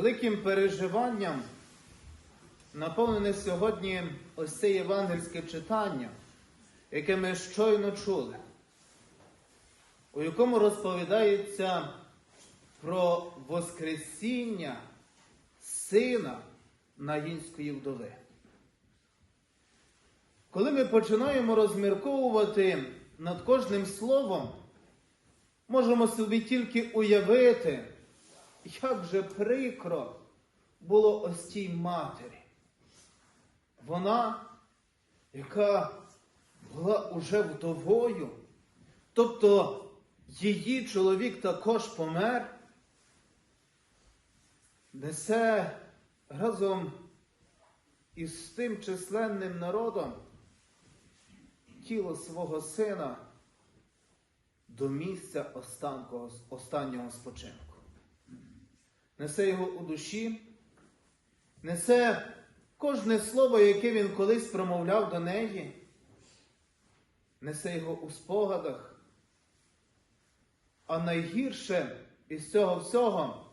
Великим переживанням наповнене сьогодні ось це євангельське читання, яке ми щойно чули, у якому розповідається про Воскресіння сина Наїнської вдови. Коли ми починаємо розмірковувати над кожним словом, можемо собі тільки уявити, як же прикро було ось тій матері. Вона, яка була уже вдовою, тобто її чоловік також помер, несе разом із тим численним народом тіло свого сина до місця останнього спочинку. Несе його у душі, несе кожне слово, яке він колись промовляв до неї, несе його у спогадах. А найгірше із цього всього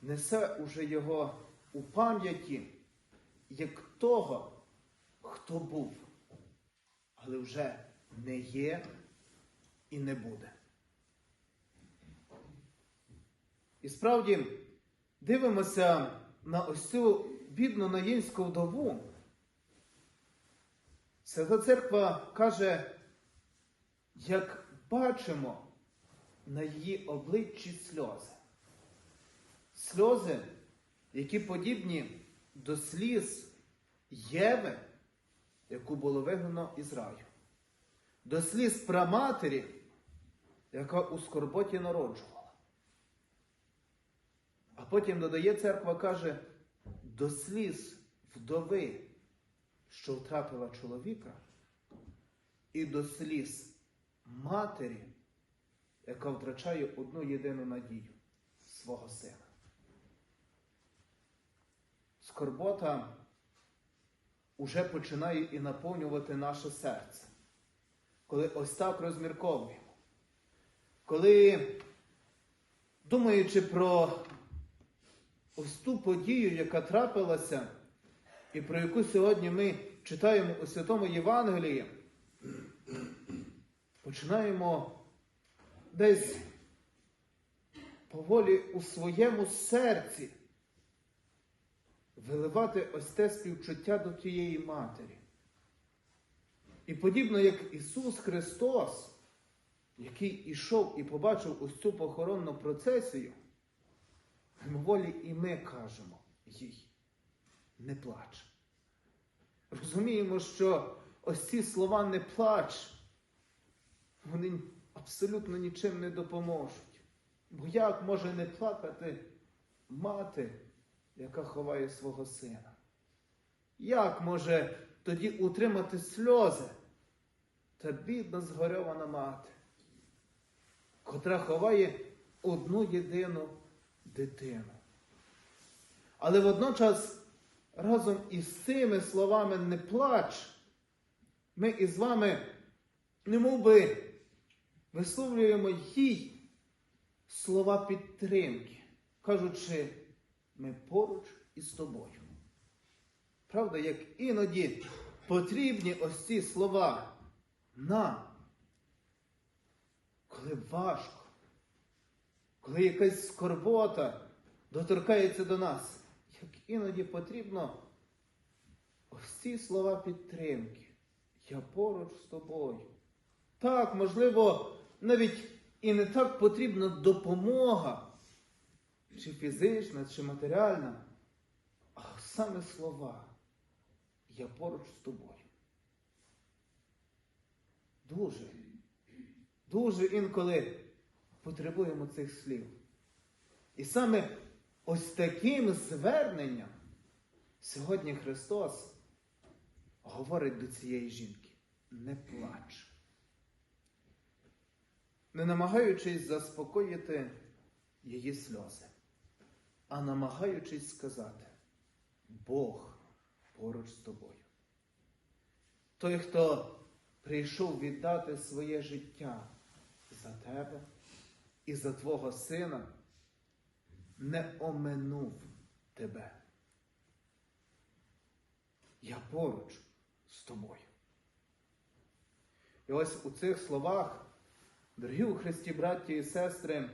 несе уже його у пам'яті як того, хто був, але вже не є і не буде. І справді дивимося на ось цю бідну наїнську вдову. Свята Церква каже, як бачимо на її обличчі сльози. Сльози, які подібні до сліз Єви, яку було вигнано із раю, до сліз праматері, яка у скорботі народжувала. Потім додає церква, каже, до сліз вдови, що втратила чоловіка, і до сліз матері, яка втрачає одну єдину надію свого сина. Скорбота уже починає і наповнювати наше серце, коли ось так розмірковуємо, коли, думаючи про ось ту подію, яка трапилася, і про яку сьогодні ми читаємо у Святому Євангелії, починаємо десь поволі у своєму серці виливати ось те співчуття до тієї матері. І подібно як Ісус Христос, який ішов і побачив ось цю похоронну процесію, мимоволі і ми кажемо їй, не плач. Розуміємо, що ось ці слова не плач, вони абсолютно нічим не допоможуть. Бо як може не плакати мати, яка ховає свого сина? Як може тоді утримати сльози та бідна згорьована мати, котра ховає одну єдину дитину? Але водночас разом із цими словами не плач, ми із вами немов би висловлюємо їй слова підтримки, кажучи, ми поруч із тобою. Правда, як іноді потрібні ось ці слова нам, коли важко, коли якась скорбота доторкається до нас, як іноді потрібно ось ці слова підтримки. Я поруч з тобою. Так, можливо, навіть і не так потрібна допомога, чи фізична, чи матеріальна, а саме слова. Я поруч з тобою. Дуже, дуже інколи потребуємо цих слів. І саме ось таким зверненням сьогодні Христос говорить до цієї жінки: не плач. Не намагаючись заспокоїти її сльози, а намагаючись сказати, Бог поруч з тобою. Той, хто прийшов віддати своє життя за тебе і за твого сина, не оминув тебе. Я поруч з тобою. І ось у цих словах, дорогі у Христі, браті і сестри,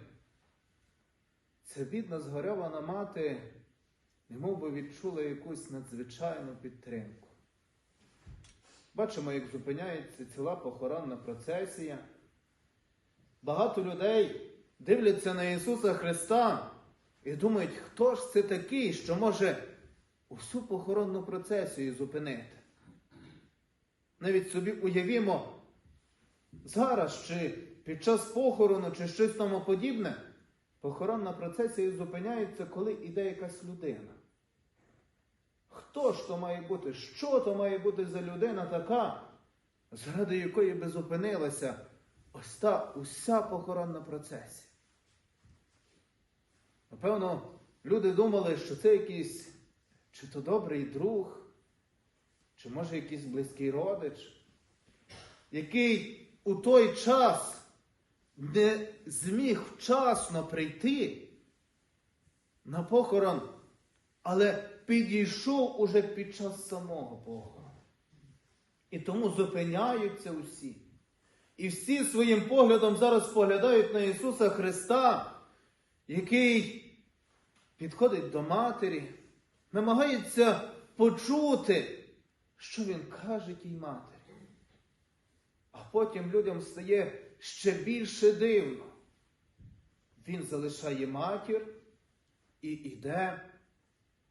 ця бідна згорьована мати, немов би відчула якусь надзвичайну підтримку. Бачимо, як зупиняється ціла похоронна процесія. Багато людей дивляться на Ісуса Христа і думають, хто ж це такий, що може усю похоронну процесію зупинити. Навіть собі уявімо, зараз чи під час похорону, чи щось тому подібне, похоронна процесія зупиняється, коли йде якась людина. Хто ж то має бути? Що то має бути за людина така, заради якої би зупинилася ось та уся похоронна процесія? Напевно, люди думали, що це якийсь чи то добрий друг, чи може якийсь близький родич, який у той час не зміг вчасно прийти на похорон, але підійшов уже під час самого похорону. І тому зупиняються усі. І всі своїм поглядом зараз поглядають на Ісуса Христа, який підходить до матері, намагається почути, що він каже тій матері. А потім людям стає ще більше дивно. Він залишає матір і йде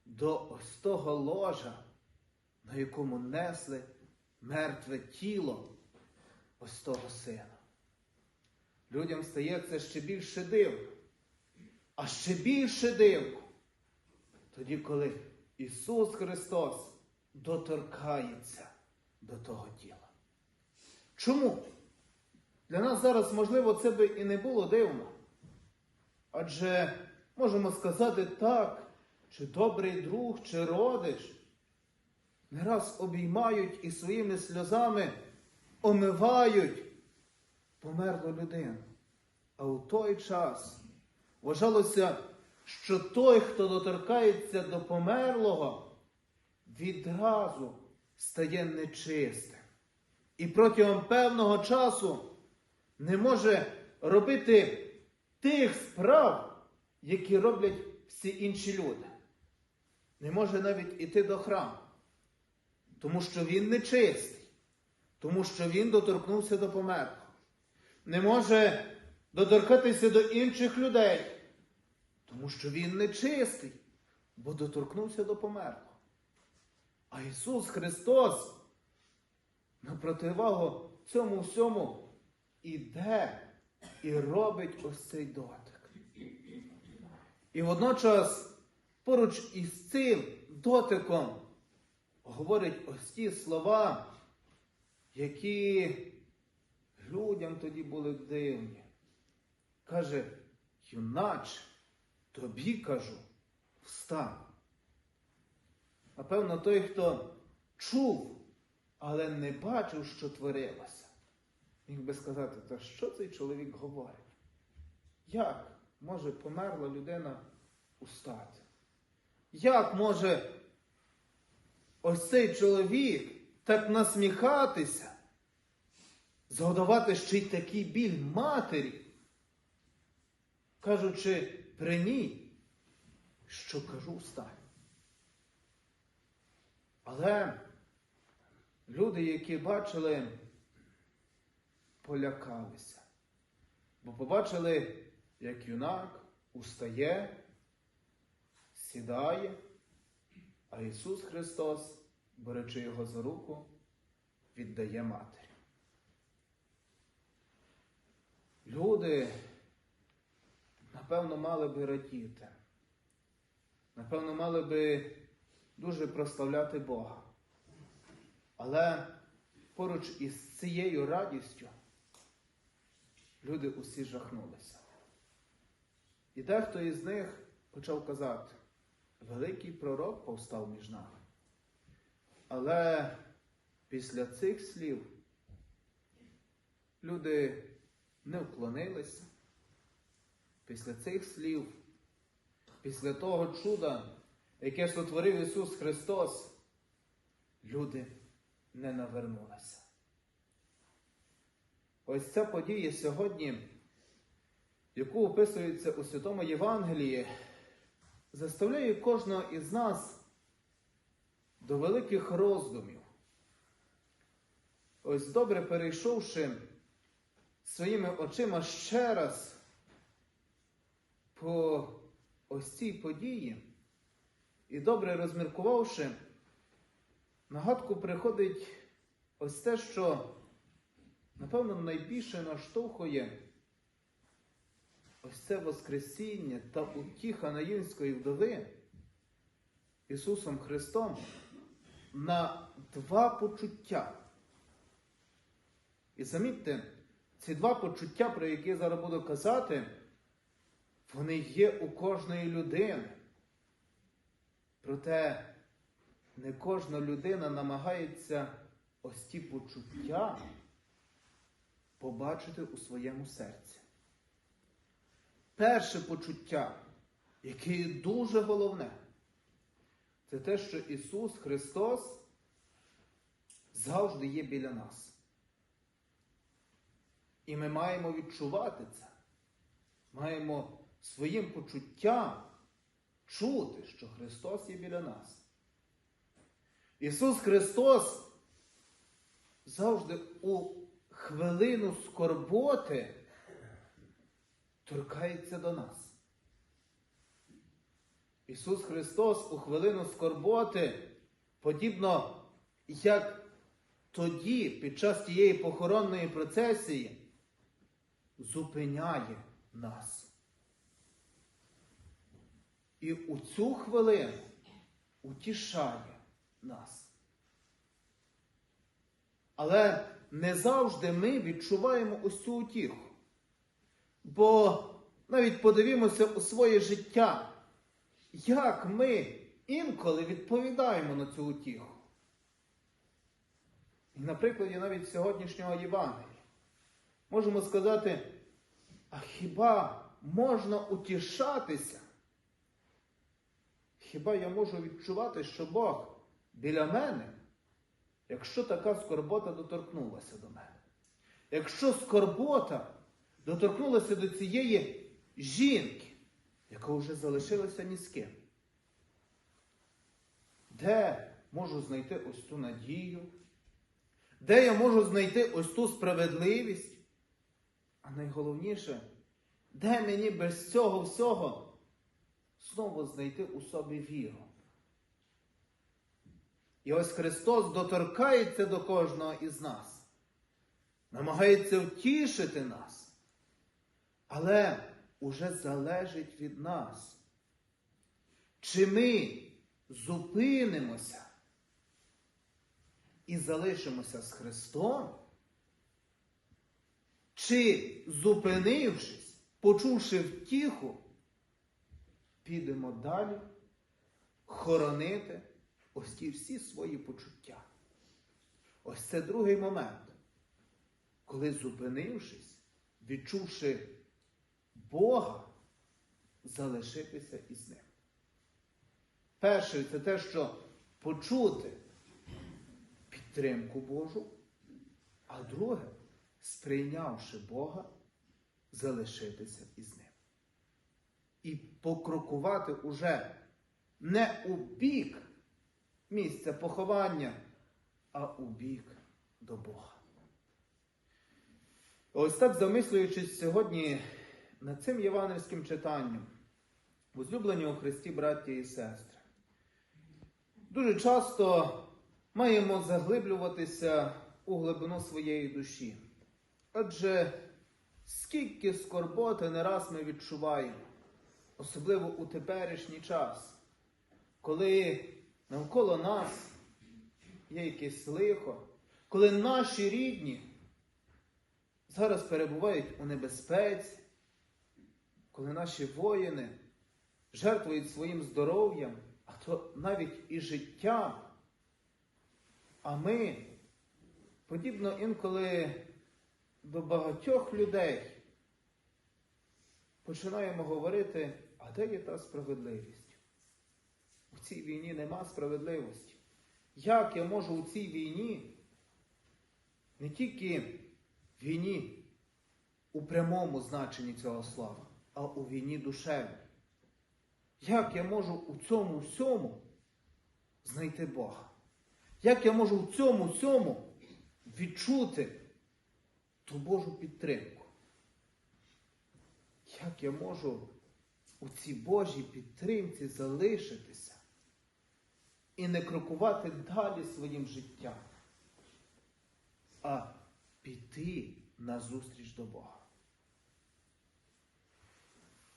до ось того ложа, на якому несли мертве тіло ось того сина. Людям стає це ще більше дивно. А ще більше дивно. Тоді, коли Ісус Христос доторкається до того тіла. Чому? Для нас зараз, можливо, це би і не було дивно. Адже можемо сказати так, чи добрий друг, чи родич не раз обіймають і своїми сльозами омивають померлу людину. А у той час вважалося, що той, хто доторкається до померлого, відразу стає нечистим. І протягом певного часу не може робити тих справ, які роблять всі інші люди. Не може навіть іти до храму, тому що він нечистий, тому що він доторкнувся до померлого. Не може доторкатися до інших людей, тому що він нечистий, бо доторкнувся до померлого. А Ісус Христос на противагу цьому всьому іде і робить ось цей дотик. І водночас поруч із цим дотиком говорить ось ті слова, які людям тоді були дивні. Каже, юначе, тобі кажу, встань. Напевно, той, хто чув, але не бачив, що творилося, міг би сказати, та що цей чоловік говорить? Як може померла людина устати? Як може ось цей чоловік так насміхатися, згодувати ще й такий біль матері, кажучи при ній, що кажу встань. Але люди, які бачили, полякалися, бо побачили, як юнак устає, сідає, а Ісус Христос, беречи його за руку, віддає матері. Люди, напевно, мали би радіти, напевно, мали би дуже прославляти Бога. Але поруч із цією радістю люди усі жахнулися. І дехто із них почав казати, великий пророк повстав між нами. Але після цих слів люди не вклонилися. Після цих слів, після того чуда, яке сотворив Ісус Христос, люди не навернулися. Ось ця подія сьогодні, яку описується у Святому Євангелії, заставляє кожного із нас до великих роздумів. Ось добре перейшовши своїми очима ще раз по ось цій події і добре розміркувавши, нагадку приходить ось те, що, напевно, найбільше наштовхує ось це Воскресіння та утіха Наїнської вдови Ісусом Христом на два почуття. І замітьте, ці два почуття, про які я зараз буду казати, вони є у кожної людини. Проте не кожна людина намагається ось ті почуття побачити у своєму серці. Перше почуття, яке є дуже головне, це те, що Ісус Христос завжди є біля нас. І ми маємо відчувати це. Маємо своїм почуттям чути, що Христос є біля нас. Ісус Христос завжди у хвилину скорботи торкається до нас. Ісус Христос у хвилину скорботи, подібно як тоді, під час тієї похоронної процесії, зупиняє нас. І у цю хвилину утішає нас. Але не завжди ми відчуваємо ось цю утіху. Бо навіть подивімося у своє життя, як ми інколи відповідаємо на цю утіху. І на прикладі навіть сьогоднішнього Євангелія можемо сказати, а хіба можна утішатися? Хіба я можу відчувати, що Бог біля мене, якщо така скорбота доторкнулася до мене? Якщо скорбота доторкнулася до цієї жінки, яка вже залишилася ні з ким? Де можу знайти ось ту надію? Де я можу знайти ось ту справедливість? А найголовніше, де мені без цього всього знову знайти у собі віру? І ось Христос доторкається до кожного із нас, намагається втішити нас, але уже залежить від нас. Чи ми зупинимося і залишимося з Христом? Чи, зупинившись, почувши втіху, підемо далі хоронити ось ті всі свої почуття? Ось це другий момент, коли, зупинившись, відчувши Бога, залишитися із ним. Перше, це те, що почути підтримку Божу, а друге, сприйнявши Бога, залишитися із ним. І покрокувати уже не у бік місця поховання, а у бік до Бога. Ось так замислюючись сьогодні над цим євангельським читанням, возлюблені у Христі, браття і сестри, дуже часто маємо заглиблюватися у глибину своєї душі. Адже скільки скорботи не раз ми відчуваємо, особливо у теперішній час, коли навколо нас є якесь лихо, коли наші рідні зараз перебувають у небезпеці, коли наші воїни жертвують своїм здоров'ям, а то навіть і життям. А ми, подібно інколи до багатьох людей, починаємо говорити, а де є та справедливість? У цій війні нема справедливості. Як я можу у цій війні, не тільки війні у прямому значенні цього слова, а у війні душевній? Як я можу у цьому всьому знайти Бога? Як я можу в цьому всьому відчути ту Божу підтримку? Як я можу у цій Божій підтримці залишитися і не крокувати далі своїм життям, а піти назустріч до Бога?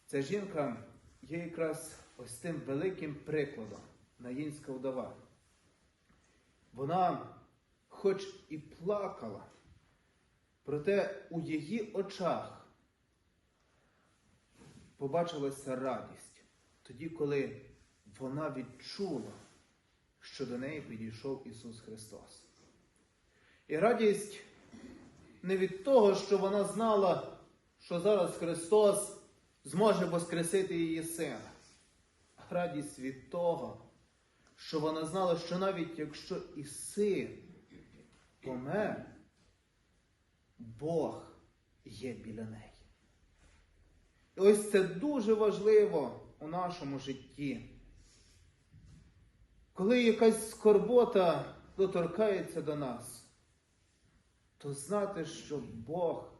Ця жінка є якраз ось тим великим прикладом наїнська вдова. Вона, хоч і плакала, проте у її очах побачилася радість тоді, коли вона відчула, що до неї підійшов Ісус Христос. І радість не від того, що вона знала, що зараз Христос зможе воскресити її сина, а радість від того, що вона знала, що навіть якщо і син помер, Бог є біля неї. Ось це дуже важливо у нашому житті. Коли якась скорбота доторкається до нас, то знати, що Бог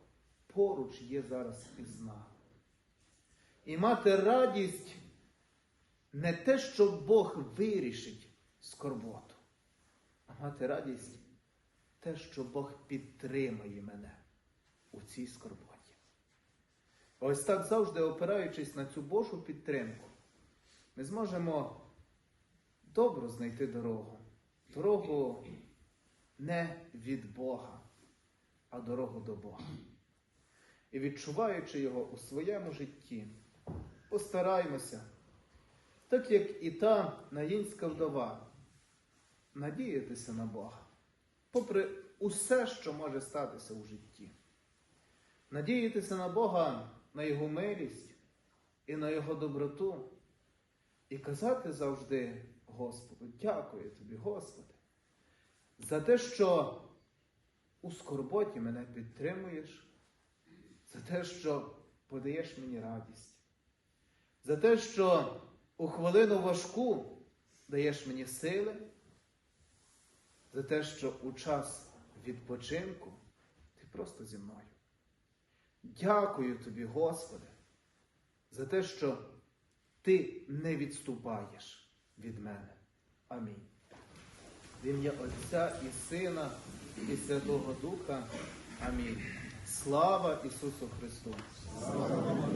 поруч є зараз із нами. І мати радість не те, що Бог вирішить скорботу, а мати радість те, що Бог підтримає мене у цій скорботі. Ось так завжди опираючись на цю Божу підтримку, ми зможемо добре знайти дорогу. Дорогу не від Бога, а дорогу до Бога. І відчуваючи його у своєму житті, постараймося, так як і та наїнська вдова, надіятися на Бога, попри усе, що може статися у житті. Надіятися на Бога, на Його милість і на Його доброту, і казати завжди Господу, дякую тобі, Господи, за те, що у скорботі мене підтримуєш, за те, що подаєш мені радість, за те, що у хвилину важку даєш мені сили, за те, що у час відпочинку ти просто зі мною. Дякую тобі, Господи, за те, що ти не відступаєш від мене. Амінь. В ім'я Отця і Сина, і Святого Духа. Амінь. Слава Ісусу Христу! Слава